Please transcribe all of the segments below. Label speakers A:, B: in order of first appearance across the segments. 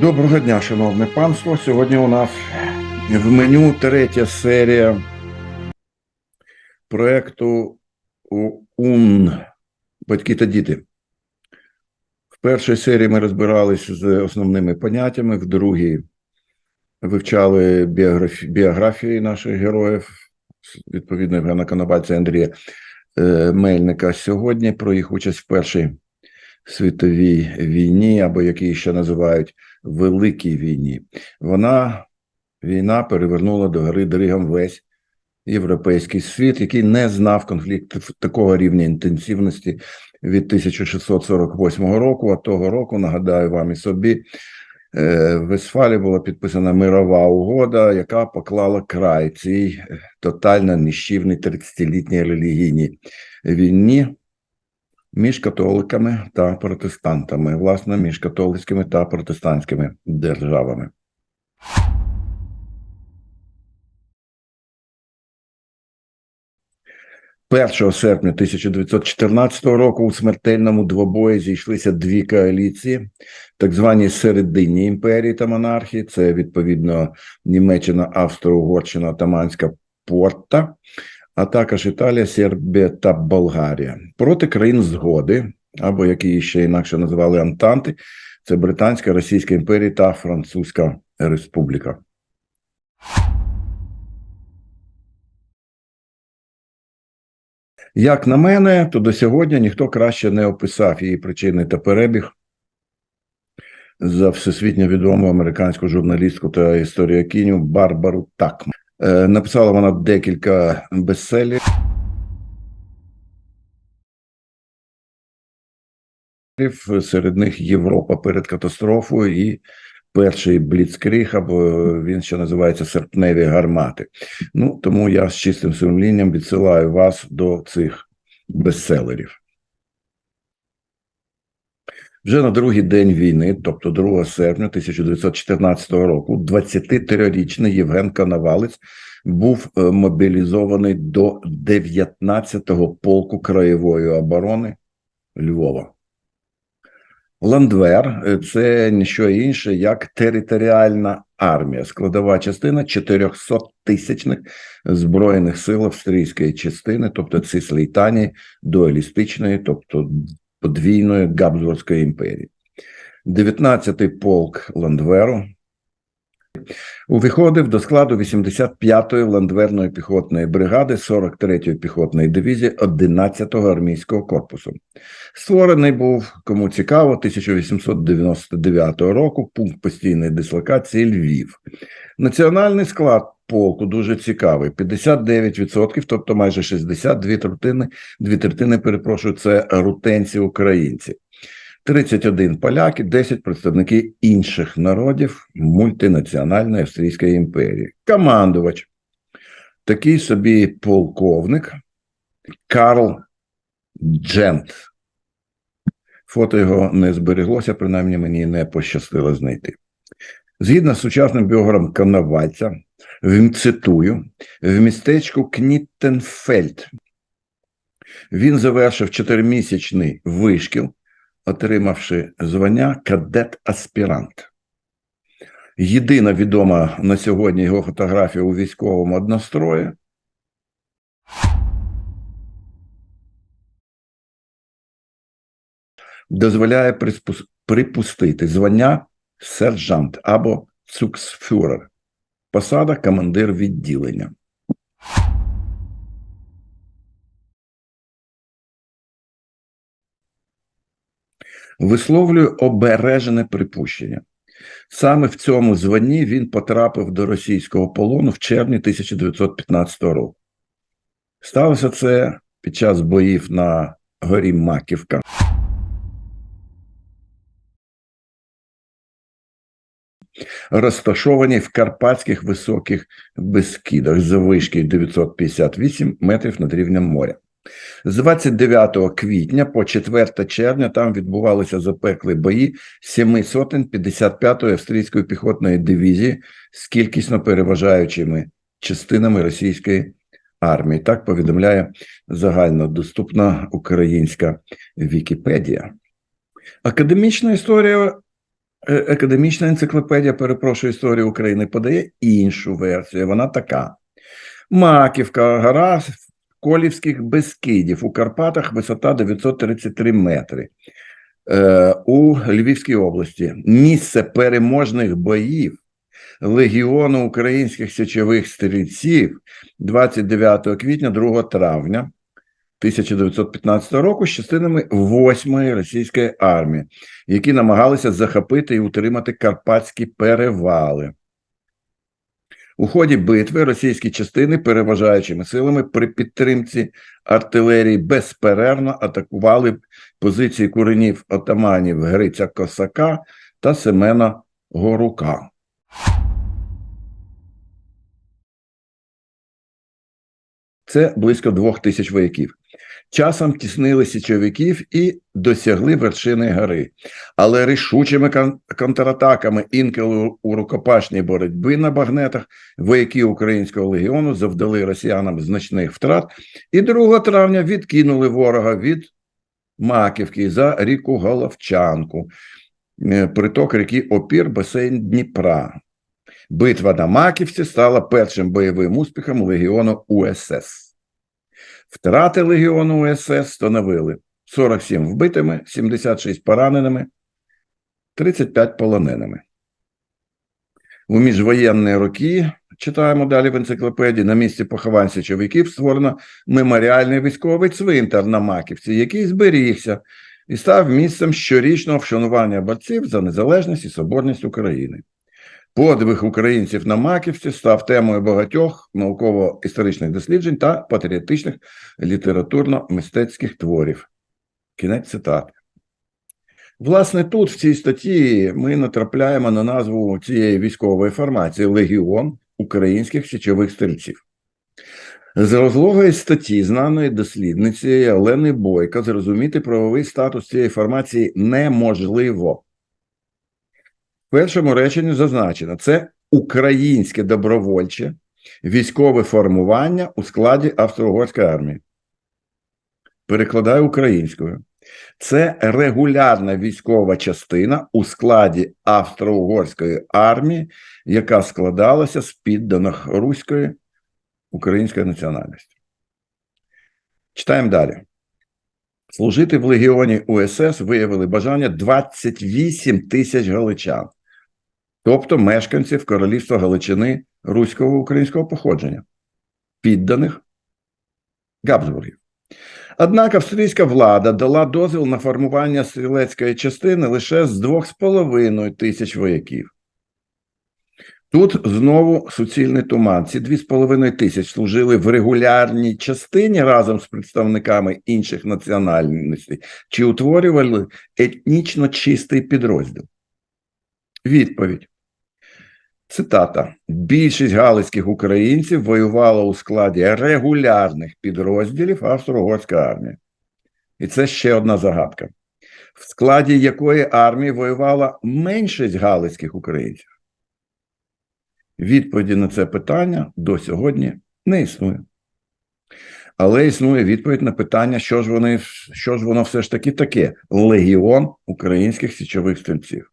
A: Доброго дня, шановне панство. Сьогодні у нас в меню третя серія проєкту УН Батьки та діти. В першій серії ми розбиралися з основними поняттями, в другій вивчали біографі... біографії наших героїв, відповідно Євгена Коновальця і Андрія е, Мельника. Сьогодні про їх участь в Першій світовій війні, або як її ще називають Великій війні. Вона війна перевернула до гори Дригом весь європейський світ, який не знав конфліктів такого рівня інтенсивності від 1648 року. А того року, нагадаю вам і собі, е, в Вестфалі була підписана мирова угода, яка поклала край цій тотально нищівній 30-літній релігійній війні між католиками та протестантами, власне, між католицькими та протестантськими державами. Першого серпня 1914 року у смертельному двобої зійшлися дві коаліції, так звані серединні імперії та монархії. Це відповідно Німеччина, Австро-Угорщина, Таманська Порта, а також Італія, Сербія та Болгарія проти країн згоди, або як її ще інакше називали Антанти, це Британська, Російська імперія та Французька Республіка. Як на мене, то до сьогодні ніхто краще не описав її причини та перебіг за всесвітньо відому американську журналістку та історіокиню Барбару Такман. Е, Написала вона декілька бестселерів. Серед них Європа перед катастрофою і перший бліцкріг, або він ще називається серпневі гармати. Ну тому я з чистим сумлінням відсилаю вас до цих бестселерів. Вже на другий день війни, тобто 2 серпня 1914 року, 23-річний Євген Коновалець був е, мобілізований до 19-го полку краєвої оборони Львова. Ландвер е, це ніщо інше, як територіальна армія, складова частина 400 тисячних збройних сил австрійської частини, тобто цислейтанії дуалістичної, тобто подвійної Габсбурзької імперії. 19-й полк Ландверу увіходив до складу 85-ї ландверної піхотної бригади 43-ї піхотної дивізії 11-го армійського корпусу. Створений був, кому цікаво, 1899 року пункт постійної дислокації Львів. Національний склад полку дуже цікавий: 59%, тобто майже 62 третини, дві третини, перепрошую, це рутенці українці. 31 поляки, 10 представники інших народів мультинаціональної Австрійської імперії. Командувач, такий собі полковник Карл Джент. Фото його не збереглося, принаймні мені не пощастило знайти. Згідно з сучасним біографом Коновальця, цитую, в містечку Кніттенфельд він завершив чотиримісячний вишкіл, отримавши звання кадет-аспірант. Єдина відома на сьогодні його фотографія у військовому однострої. Дозволяє припустити звання сержант або цуксфюрер, посада командир відділення. Висловлюю обережене припущення. Саме в цьому званні він потрапив до російського полону в червні 1915 року. Сталося це під час боїв на горі Маківка. Розташовані в карпатських високих безкидах заввишки 958 метрів над рівнем моря. З 29 квітня по 4 червня там відбувалися запеклі бої 755-ї австрійської піхотної дивізії з кількісно переважаючими частинами російської армії. Так повідомляє загальнодоступна українська Вікіпедія. Академічна історія Академічна енциклопедія, перепрошую історію України, подає іншу версію. Вона така: Маківка, гора Колівських Бескидів у Карпатах, висота 933 метри. Е, у Львівській області. Місце переможних боїв Легіону українських січових стрільців 29 квітня 2 травня 1915 року з частинами 8-ї російської армії, які намагалися захопити і утримати карпатські перевали. У ході битви російські частини переважаючими силами при підтримці артилерії безперервно атакували позиції куренів отаманів Гриця Косака та Семена Горука. Це близько двох тисяч вояків. Часом тіснили січовиків і досягли вершини гори, але рішучими контратаками інколи у рукопашній боротьби на багнетах вояки Українського легіону завдали росіянам значних втрат і 2 травня відкинули ворога від Маківки за ріку Головчанку, приток ріки Опір, басейн Дніпра. Битва на Маківці стала першим бойовим успіхом легіону УСС. Втрати легіону УСС становили 47 вбитими, 76 пораненими, 35 полоненими. У міжвоєнні роки, читаємо далі в енциклопедії, на місці поховань січовиків створено меморіальний військовий цвинтар на Маківці, який зберігся і став місцем щорічного вшанування борців за незалежність і соборність України. Подвиг українців на Маківці став темою багатьох науково-історичних досліджень та патріотичних літературно-мистецьких творів. Кінець цитати. Власне, тут, в цій статті, ми натрапляємо на назву цієї військової формації Легіон українських січових стрільців. З розлогої статті знаної дослідниці Олени Бойко зрозуміти правовий статус цієї формації неможливо. Першому реченні зазначено, це українське добровольче військове формування у складі Австро-Угорської армії. Перекладаю українською. Це регулярна військова частина у складі Австро-Угорської армії, яка складалася з підданих руської української національності. Читаємо далі. Служити в легіоні УСС виявили бажання 28 тисяч галичан, тобто мешканців Королівства Галичини руського українського походження, підданих Габсбургів. Однак австрійська влада дала дозвіл на формування стрілецької частини лише з 2,5 тисяч вояків. Тут знову суцільний туман. Ці 2,5 тисяч служили в регулярній частині разом з представниками інших національностей чи утворювали етнічно чистий підрозділ. Відповідь. Цитата: більшість галицьких українців воювала у складі регулярних підрозділів Австро-Угорської армії. І це ще одна загадка, в складі якої армії воювала меншість галицьких українців. Відповіді на це питання до сьогодні не існує. Але існує відповідь на питання, що ж вони, що ж воно все ж таки таке: легіон українських січових стрільців.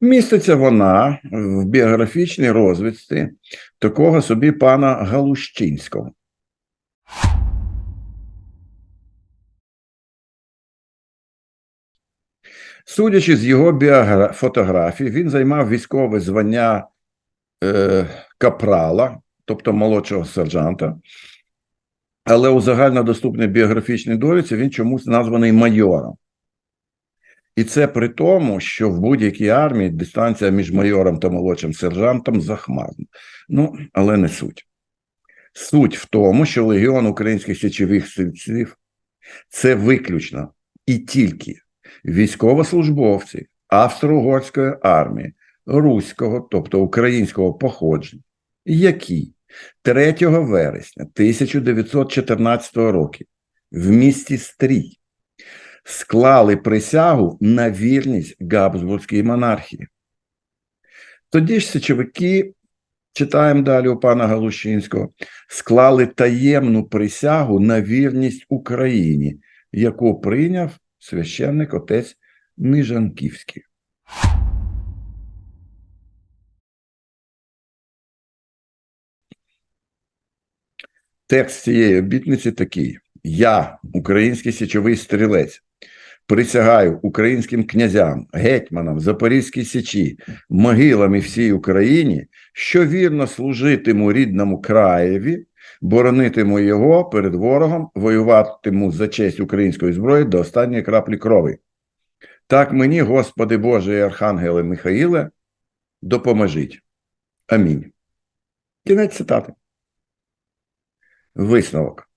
A: Міститься вона в біографічній розвідці такого собі пана Галущинського. Судячи з його біогра... фотографій, він займав військове звання е, капрала, тобто молодшого сержанта. Але у загальнодоступній біографічній довідці він чомусь названий майором. І це при тому, що в будь-якій армії дистанція між майором та молодшим сержантом захмарна. Ну, але не суть. Суть в тому, що Легіон українських січових стрільців це виключно і тільки військовослужбовці Австро-Угорської армії, руського, тобто українського походження, які 3 вересня 1914 року в місті Стрій склали присягу на вірність Габсбурзькій монархії. Тоді ж січовики, читаємо далі у пана Галущинського, склали таємну присягу на вірність Україні, яку прийняв священник отець Нижанківський. Текст цієї обітниці такий: Я, український січовий стрілець, присягаю українським князям, гетьманам, Запорізькій Січі, могилам і всій Україні, що вірно служитиму рідному краєві, боронитиму його перед ворогом, воюватиму за честь української зброї до останньої краплі крові. Так мені, Господи Боже і Архангеле Михаїле, допоможіть. Амінь. Кінець цитати. Висновок.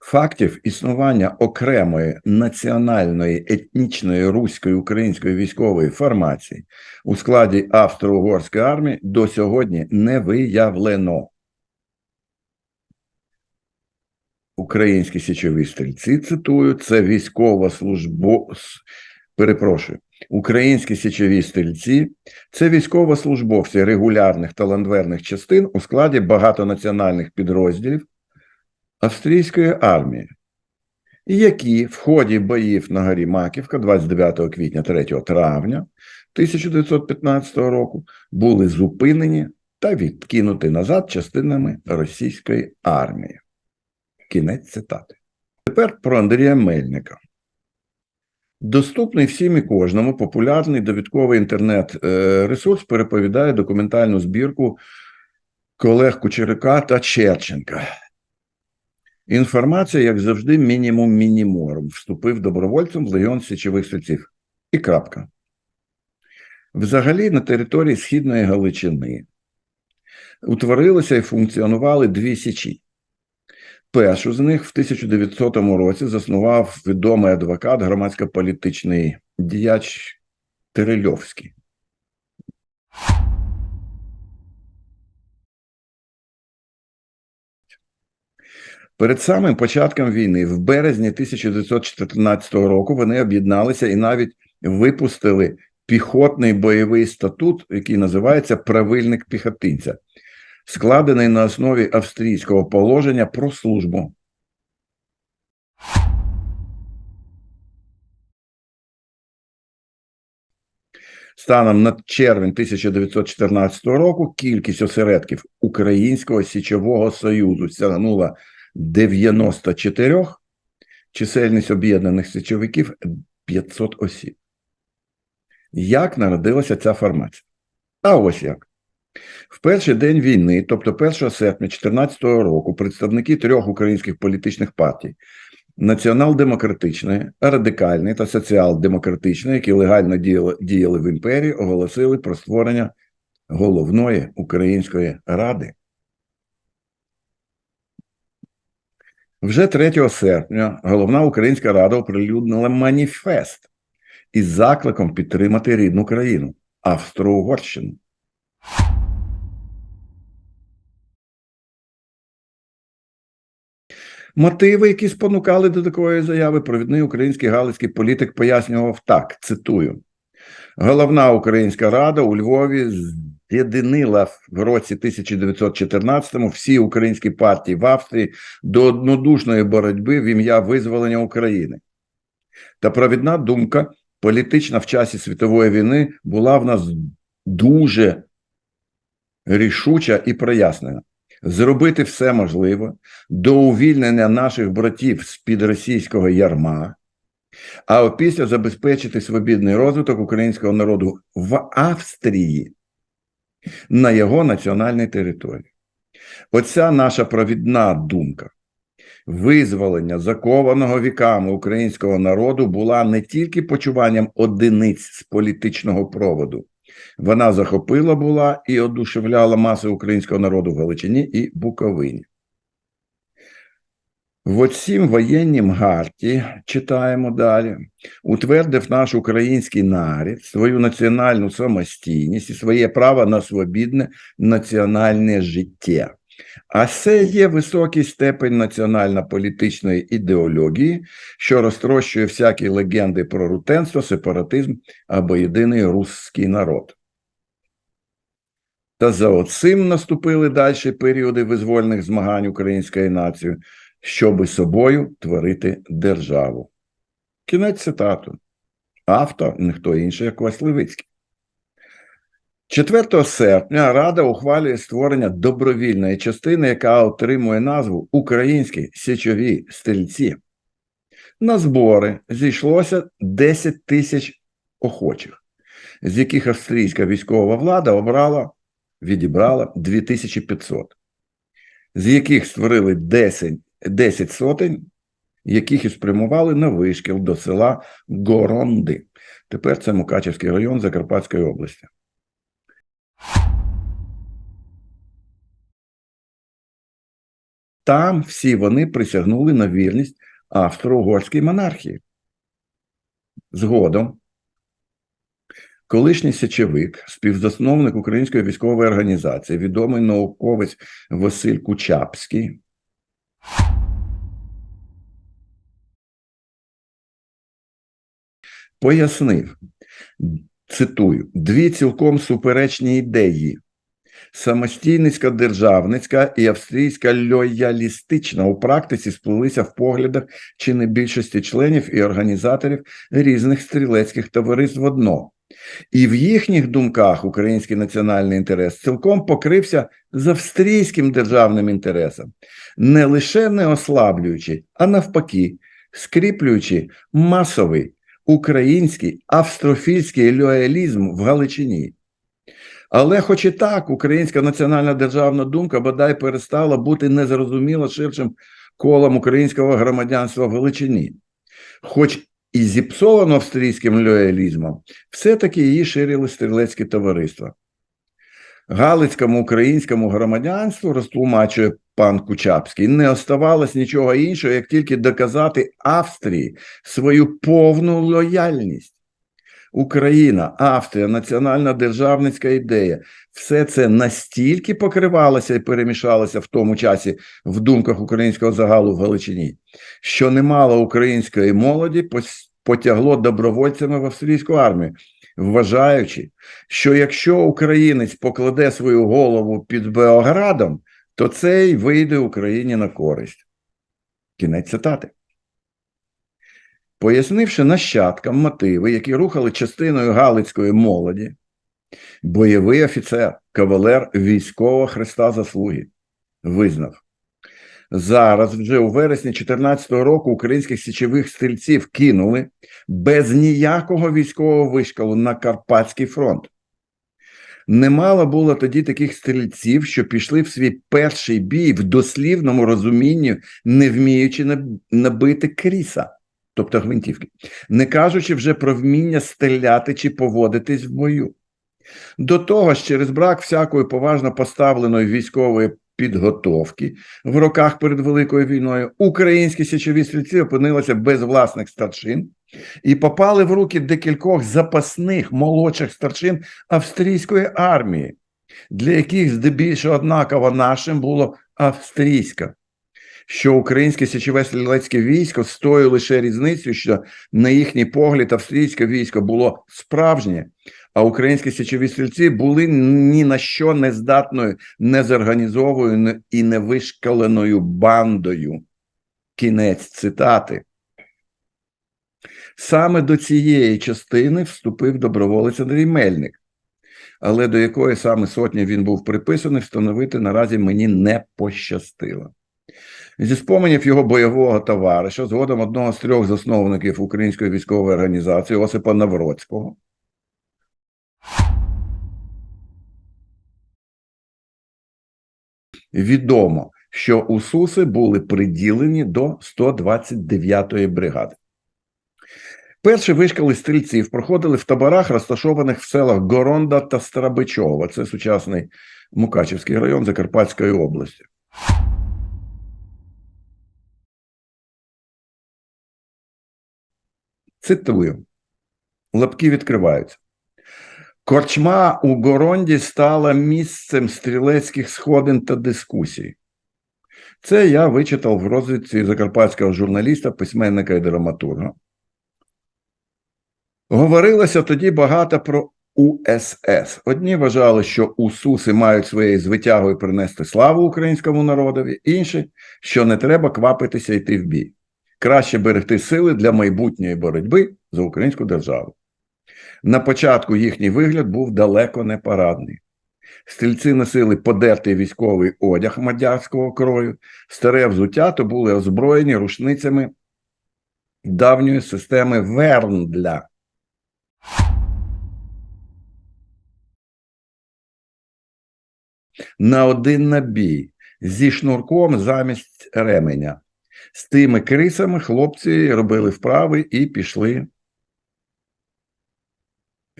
A: Фактів існування окремої національної етнічної руської української військової формації у складі Австро-Угорської армії до сьогодні не виявлено. Українські січові стрільці, цитую, це військова служба. Перепрошую, українські січові стрільці це військовослужбовці регулярних та ландверних частин у складі багатонаціональних підрозділів австрійської армії, які в ході боїв на горі Маківка 29 квітня 3 травня 1915 року були зупинені та відкинуті назад частинами російської армії. Кінець цитати. Тепер про Андрія Мельника. Доступний всім і кожному популярний довідковий інтернет-ресурс переповідає документальну збірку колег Кучерика та Черченка. Інформація, як завжди, мінімум мінімором. Вступив добровольцем в Легіон Січових Стрільців. І крапка. Взагалі, на території Східної Галичини утворилися і функціонували дві січі. Першу з них в 1900 році заснував відомий адвокат, громадсько-політичний діяч Терельовський. Перед самим початком війни, в березні 1914 року, вони об'єдналися і навіть випустили піхотний бойовий статут, який називається Правильник піхотинця складений на основі австрійського положення про службу. Станом на червень 1914 року кількість осередків Українського січового союзу сягнула 94, чисельність об'єднаних січовиків 500 осіб. Як народилася ця формація? А ось як. В перший день війни, тобто 1 серпня 2014 року, представники трьох українських політичних партій націонал-демократичної, радикальної та соціал-демократичної, які легально діяли, діяли в імперії, оголосили про створення головної української ради. Вже 3 серпня головна українська рада оприлюднила маніфест із закликом підтримати рідну країну Австро-Угорщину. Мотиви, які спонукали до такої заяви, провідний український галицький політик пояснював так: цитую: головна українська рада у Львові з'єдинила в році 1914-му всі українські партії в Австрії до однодушної боротьби в ім'я визволення України. Та провідна думка політична в часі світової війни була в нас дуже рішуча і прояснена зробити все можливе до увільнення наших братів з під російського ярма, а опісля забезпечити свобідний розвиток українського народу в Австрії на його національній території. Оця наша провідна думка. Визволення закованого віками українського народу була не тільки почуванням одиниць з політичного проводу, вона захопила була і одушевляла маси українського народу в Галичині і Буковині. В оцім воєннім гарті читаємо далі, утвердив наш український нарід свою національну самостійність і своє право на свобідне національне життя. А це є високий степень національно-політичної ідеології, що розтрощує всякі легенди про рутенство, сепаратизм або єдиний русський народ. Та за оцим наступили далі періоди визвольних змагань української нації, щоби собою творити державу. Кінець цитату. Автор ніхто інший, як Василевицький. 4 серпня Рада ухвалює створення добровільної частини, яка отримує назву Українські січові стрільці. На збори зійшлося 10 тисяч охочих, з яких австрійська військова влада обрала, відібрала 2500, з яких створили 10, 10 сотень, яких і спрямували на вишкіл до села Горонди. Тепер це Мукачевський район Закарпатської області. Там всі вони присягнули на вірність австро-угорській монархії. Згодом, колишній сечовик, співзасновник Української військової організації, відомий науковець Василь Кучапський, пояснив, цитую, дві цілком суперечні ідеї. Самостійницька державницька і австрійська лоялістична у практиці сплелися в поглядах чи не більшості членів і організаторів різних стрілецьких товариств в одно. І в їхніх думках український національний інтерес цілком покрився з австрійським державним інтересом, не лише не ослаблюючи, а навпаки, скріплюючи масовий український австрофільський лоялізм в Галичині. Але, хоч і так, українська національна державна думка бодай перестала бути незрозуміло ширшим колом українського громадянства в Галичині. Хоч і зіпсовано австрійським лоялізмом, все-таки її ширили стрілецькі товариства. Галицькому українському громадянству, розтлумачує пан Кучапський, не оставалось нічого іншого, як тільки доказати Австрії свою повну лояльність. Україна, Австрія, національна державницька ідея все це настільки покривалося і перемішалося в тому часі в думках українського загалу в Галичині, що немало української молоді потягло добровольцями в австрійську армію, вважаючи, що якщо українець покладе свою голову під Београдом, то це й вийде Україні на користь. Кінець цитати. Пояснивши нащадкам мотиви, які рухали частиною Галицької молоді, бойовий офіцер, кавалер військового Христа заслуги, визнав. Зараз, вже у вересні 2014 року, українських січових стрільців кинули без ніякого військового вишкалу на Карпатський фронт. Немало було тоді таких стрільців, що пішли в свій перший бій в дослівному розумінні, не вміючи набити кріса тобто гвинтівки, не кажучи вже про вміння стріляти чи поводитись в бою. До того ж, через брак всякої поважно поставленої військової підготовки в роках перед Великою війною українські січові стрільці опинилися без власних старшин і попали в руки декількох запасних молодших старшин австрійської армії, для яких здебільшого однаково нашим було австрійська що українське січове стрілецьке військо з тою лише різницею, що на їхній погляд австрійське військо було справжнє, а українські січові стрільці були ні на що не здатною, незорганізованою і невишкаленою бандою. Кінець цитати. Саме до цієї частини вступив доброволець Андрій Мельник, але до якої саме сотні він був приписаний, встановити наразі мені не пощастило. Зі споменів його бойового товариша, згодом одного з трьох засновників Української військової організації Осипа Навроцького. Відомо, що Усуси були приділені до 129-ї бригади. Перші вишкали стрільців проходили в таборах, розташованих в селах Горонда та Старобичова. Це сучасний Мукачівський район Закарпатської області. Цитую, лапки відкриваються. Корчма у Горонді стала місцем стрілецьких сходин та дискусій. Це я вичитав в розвідці закарпатського журналіста, письменника і драматурга. Говорилося тоді багато про УСС. Одні вважали, що УСУСи мають своєю звитягою принести славу українському народові, інші, що не треба квапитися йти в бій краще берегти сили для майбутньої боротьби за українську державу. На початку їхній вигляд був далеко не парадний. Стрільці носили подертий військовий одяг мадярського крою, старе взуття то були озброєні рушницями давньої системи Верндля. На один набій зі шнурком замість ременя. З тими крисами хлопці робили вправи і пішли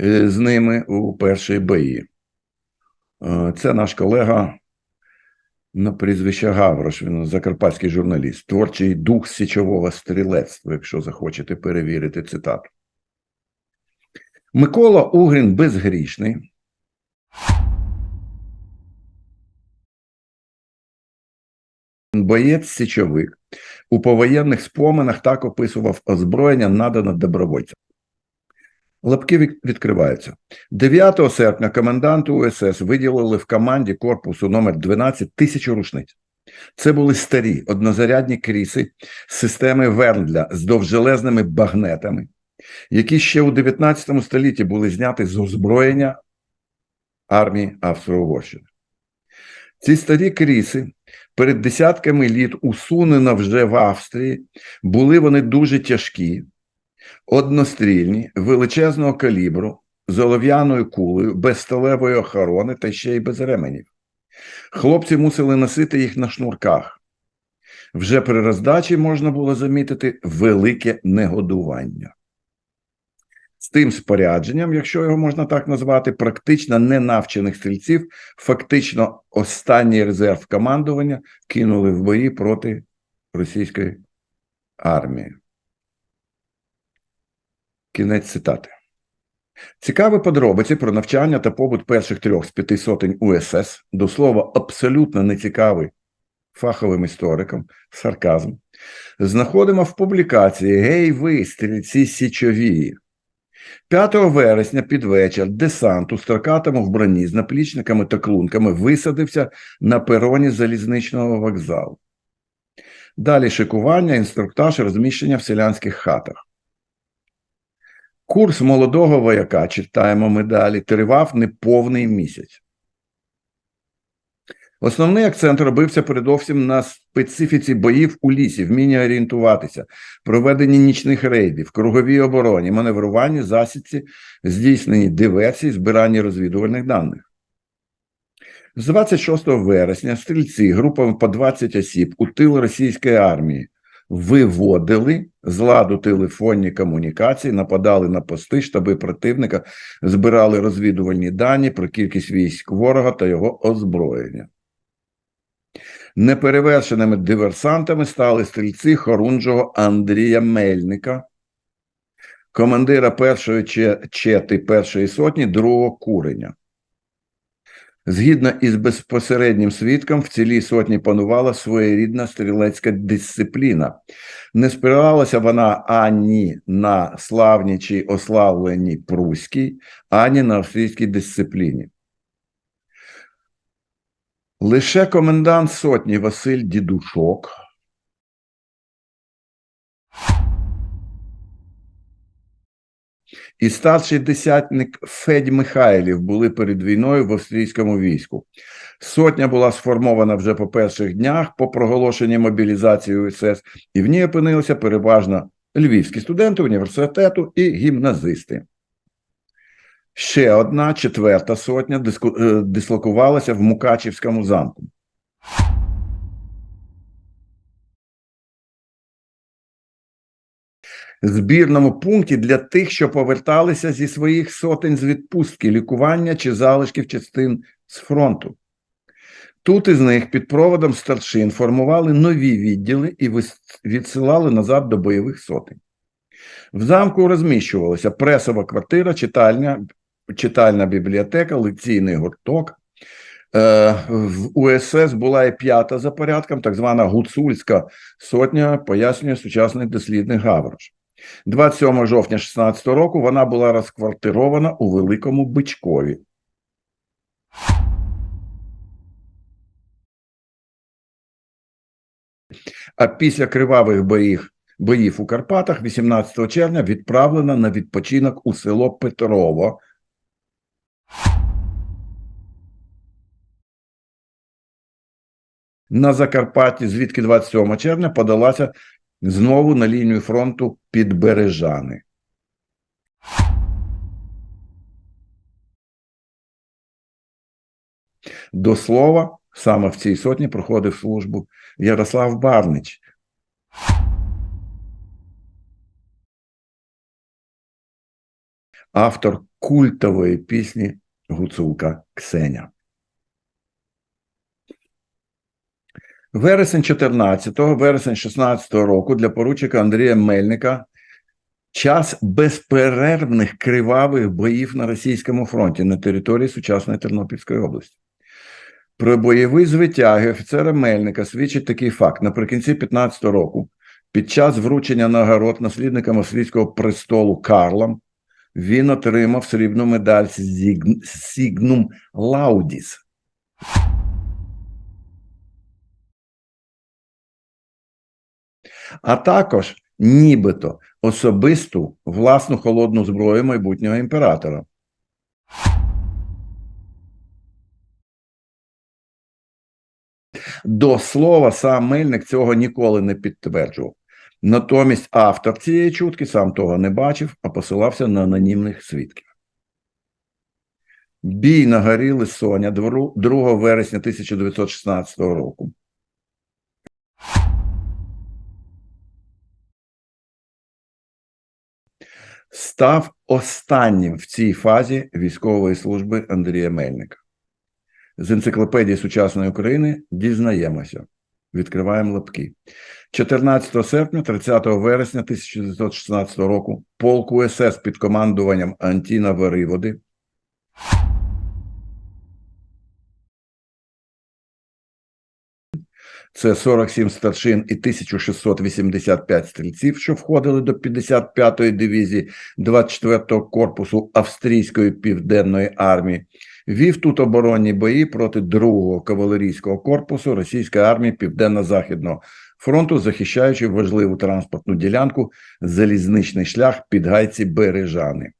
A: е, з ними у перші бої. Е, Це наш колега на прізвище Гаврош, він закарпатський журналіст, творчий дух січового стрілецтва, якщо захочете перевірити цитату. Микола Угрін безгрішний. Боєць січовик у повоєнних споминах так описував озброєння, надане добровольцям. Лапки відкриваються. 9 серпня коменданту УСС виділили в команді корпусу номер 12 тисячу рушниць. Це були старі однозарядні кріси системи Верндля з довжелезними багнетами, які ще у 19 столітті були зняті з озброєння армії Австро-Угорщини. Ці старі кріси перед десятками літ усунено вже в Австрії, були вони дуже тяжкі, однострільні, величезного калібру, з олов'яною кулею, без сталевої охорони та ще й без ременів. Хлопці мусили носити їх на шнурках. Вже при роздачі можна було замітити велике негодування. Тим спорядженням, якщо його можна так назвати, практично ненавчених стрільців, фактично останній резерв командування кинули в бої проти російської армії. Кінець цитати. Цікаві подробиці про навчання та побут перших трьох з п'яти сотень УСС, до слова, абсолютно нецікавий фаховим історикам, сарказм, знаходимо в публікації Гей, ви, стрільці січові. 5 вересня під вечір десант у строкатому вбранні з наплічниками та клунками висадився на пероні залізничного вокзалу. Далі шикування, інструктаж, розміщення в селянських хатах. Курс молодого вояка, читаємо ми далі, тривав неповний місяць. Основний акцент робився передовсім на специфіці боїв у лісі, вмінні орієнтуватися, проведенні нічних рейдів, круговій обороні, маневруванні, засідці, здійсненні диверсій, збиранні розвідувальних даних. З 26 вересня стрільці групами по 20 осіб у тил російської армії виводили з ладу телефонні комунікації, нападали на пости, штаби противника, збирали розвідувальні дані про кількість військ ворога та його озброєння. Неперевершеними диверсантами стали стрільці Хорунжого Андрія Мельника, командира першої чети першої сотні другого куреня. Згідно із безпосереднім свідком, в цілій сотні панувала своєрідна стрілецька дисципліна. Не спиралася вона ані на славній чи ославленій пруській, ані на австрійській дисципліні. Лише комендант сотні Василь Дідушок і старший десятник Федь Михайлів були перед війною в австрійському війську. Сотня була сформована вже по перших днях по проголошенні мобілізації УСС, і в ній опинилися переважно львівські студенти університету і гімназисти. Ще одна четверта сотня е, дислокувалася в Мукачівському замку. Збірному пункті для тих, що поверталися зі своїх сотень з відпустки, лікування чи залишків частин з фронту. Тут із них під проводом старшин формували нові відділи і відсилали назад до бойових сотень. В замку розміщувалася пресова квартира, читальня, читальна бібліотека, лекційний гурток. Е, В УСС була і п'ята за порядком, так звана гуцульська сотня, пояснює сучасний дослідник Гаврош. 27 жовтня 16 року вона була розквартирована у Великому Бичкові. А після кривавих боїв боїв у Карпатах 18 червня відправлена на відпочинок у село Петрово. На Закарпатті, звідки 27 червня подалася знову на лінію фронту під Бережани. До слова, саме в цій сотні проходив службу Ярослав Барнич. Автор культової пісні Гуцулка Ксеня. Вересень 14-го, вересень 16-го року для поручика Андрія Мельника час безперервних кривавих боїв на російському фронті на території сучасної Тернопільської області. Про бойові звитяги офіцера Мельника свідчить такий факт. Наприкінці 15-го року, під час вручення нагород наслідникам австрійського престолу Карлам, він отримав срібну медаль Сігнум Лаудіс. А також нібито особисту власну холодну зброю майбутнього імператора. До слова, сам Мельник цього ніколи не підтверджував. Натомість автор цієї чутки сам того не бачив, а посилався на анонімних свідків. Бій на горі Лисоня 2 вересня 1916 року. Став останнім в цій фазі військової служби Андрія Мельника. З енциклопедії сучасної України дізнаємося. Відкриваємо лапки. 14 серпня, 30 вересня 1916 року полк СС під командуванням Антіна Вариводи Це 47 старшин і 1685 стрільців, що входили до 55-ї дивізії 24-го корпусу Австрійської південної армії, вів тут оборонні бої проти 2-го кавалерійського корпусу російської армії Південно-Західного фронту, захищаючи важливу транспортну ділянку залізничний шлях під гайці Бережани.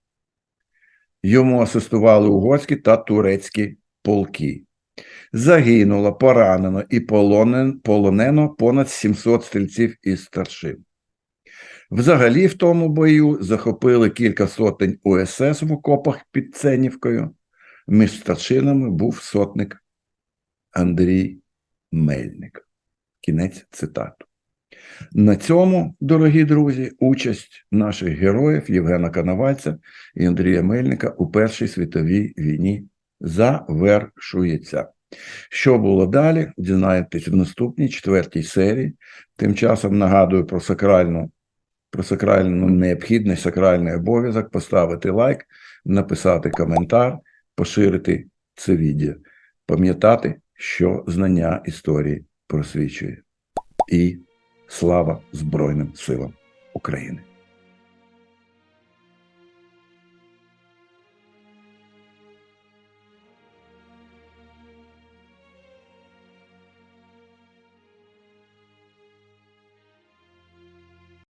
A: Йому асистували угорські та турецькі полки. Загинуло, поранено і полонено понад 700 стрільців і старшин. Взагалі, в тому бою захопили кілька сотень УСС в окопах під Ценівкою. Між старшинами був сотник Андрій Мельник. Кінець цитату. На цьому, дорогі друзі, участь наших героїв Євгена Коновальця і Андрія Мельника у Першій світовій війні завершується. Що було далі? Дізнаєтесь в наступній четвертій серії. Тим часом нагадую про сакральну, про сакральну необхідність, сакральний обов'язок поставити лайк, написати коментар, поширити це відео, пам'ятати, що знання історії просвічує. І слава Збройним силам України.